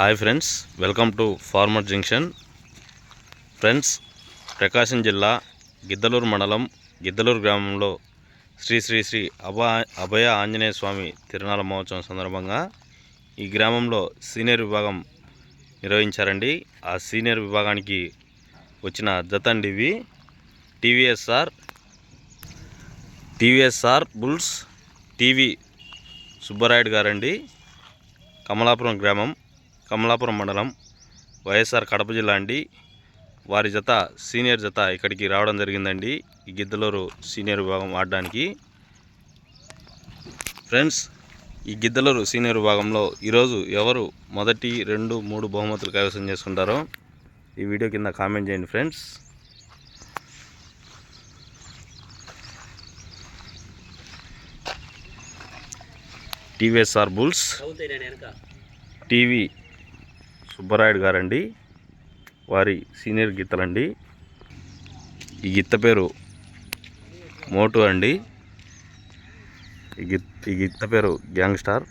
Hi friends welcome to farmer junction friends Prakasam జిల్లా గిద్దలూరు మండలం గిద్దలూరు గ్రామంలో శ్రీ శ్రీ శ్రీ అభ అభయ ఆంజనేయ స్వామి తిరునాళ మహోత్సవం సందర్భంగా ఈ గ్రామంలో సీనియర్ విభాగం నిర్వహించారండి. ఆ సీనియర్ విభాగానికి వచ్చిన జతన్ డివి ఇవి. TVSR TVSR bulls TV Subbarayudu గారండి. కమలాపురం గ్రామం. కమలాపురం మండలం వైఎస్ఆర్ కడప జిల్లా అండి. వారి జత సీనియర్ జత ఇక్కడికి రావడం జరిగిందండి. ఈ గిద్దలూరు సీనియర్ విభాగం ఆడడానికి. ఫ్రెండ్స్ ఈ గిద్దలూరు సీనియర్ విభాగంలో ఈరోజు ఎవరు మొదటి రెండు మూడు బహుమతులు కైవసం చేసుకుంటారో ఈ వీడియో కింద కామెంట్ చేయండి friends. TVSR bulls TV Subbarayudu గారండి. వారి సీనియర్ గీతలండి. ఈ గిత్త పేరు మోటు అండి. ఈ గిత్ ఈ గిత్త పేరు గ్యాంగ్ స్టార్.